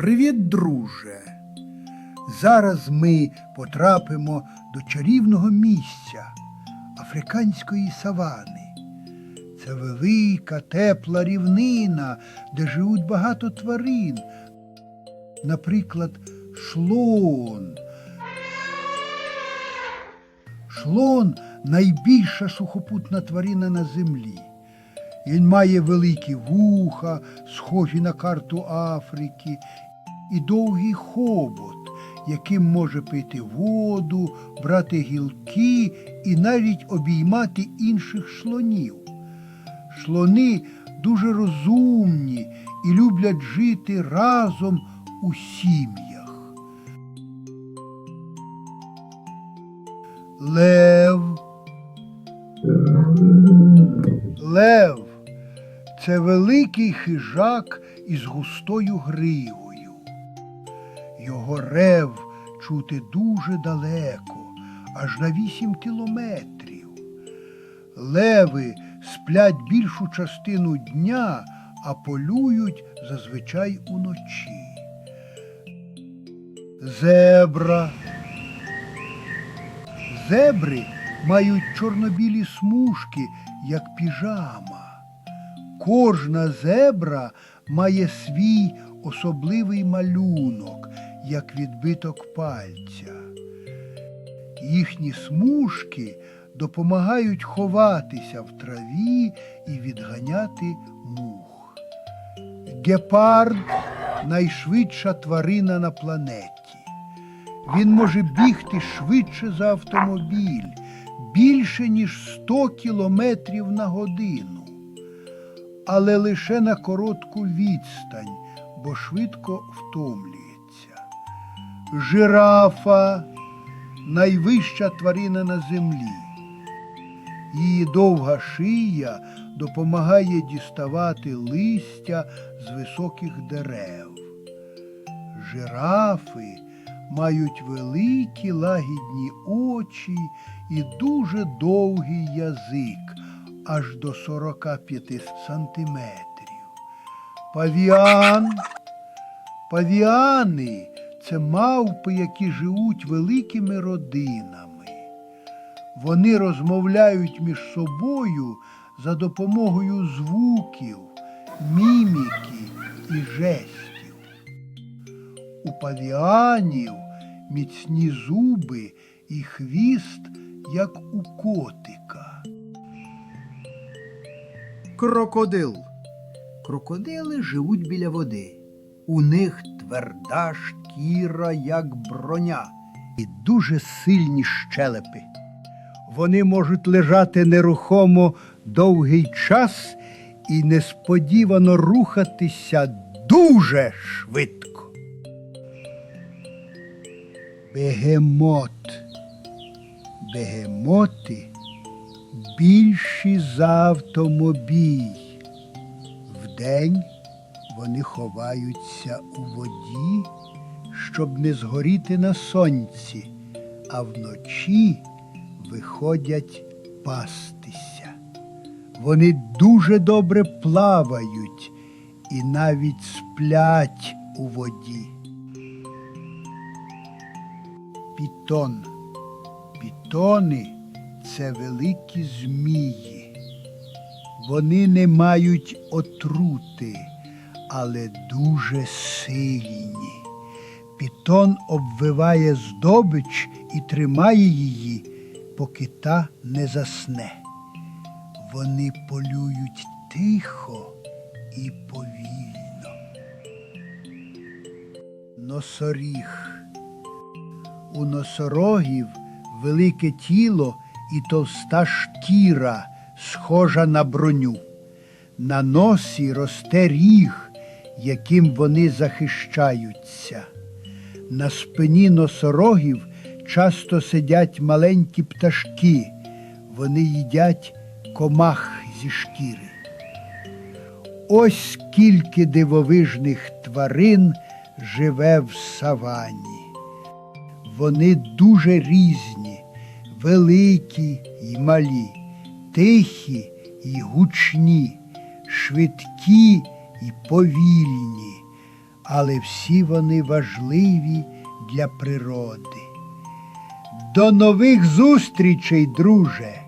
Привіт, друже! Зараз ми потрапимо до чарівного місця африканської савани. Це велика, тепла рівнина, де живуть багато тварин. Наприклад, шлон. Шлон найбільша сухопутна тварина на землі. Він має великі вуха, схожі на карту Африки, і довгий хобот, яким може пити воду, брати гілки і навіть обіймати інших шлонів. Шлони дуже розумні і люблять жити разом у сім'ях. Лев. Лев це великий хижак із густою гривою. Його рев чути дуже далеко, аж на вісім кілометрів. Леви сплять більшу частину дня, а полюють зазвичай уночі. Зебра. Зебри мають чорнобілі смужки, як піжама. Кожна зебра має свій особливий малюнок, як відбиток пальця. Їхні смужки допомагають ховатися в траві і відганяти мух. Гепард найшвидша тварина на планеті. Він може бігти швидше за автомобіль, більше ніж 100 кілометрів на годину, але лише на коротку відстань, бо швидко втомлюється. Жирафа найвища тварина на землі. Її довга шия допомагає діставати листя з високих дерев. Жирафи мають великі лагідні очі і дуже довгий язик, аж до 45 сантиметрів. Павіан. Павіани це мавпи, які живуть великими родинами. Вони розмовляють між собою за допомогою звуків, міміки і жестів. У павіанів міцні зуби і хвіст, як у котика. Крокодил. Крокодили живуть біля води. У них тверда шкіра, як броня, і дуже сильні щелепи. Вони можуть лежати нерухомо довгий час і несподівано рухатися дуже швидко. Бегемот. Бегемоти більші за автомобіль. Вдень вони ховаються у воді, щоб не згоріти на сонці, а вночі виходять пастися. Вони дуже добре плавають і навіть сплять у воді. Пітон. Пітони це великі змії. Вони не мають отрути, але дуже сильні. Пітон обвиває здобич і тримає її, поки та не засне. Вони полюють тихо і повільно. Носоріг. У носорогів велике тіло і товста шкіра, схожа на броню. На носі росте ріг, яким вони захищаються. На спині носорогів часто сидять маленькі пташки, вони їдять комах зі шкіри. Ось скільки дивовижних тварин живе в савані. Вони дуже різні, великі й малі, тихі й гучні, швидкі й повільні, але всі вони важливі для природи. До нових зустрічей, друже!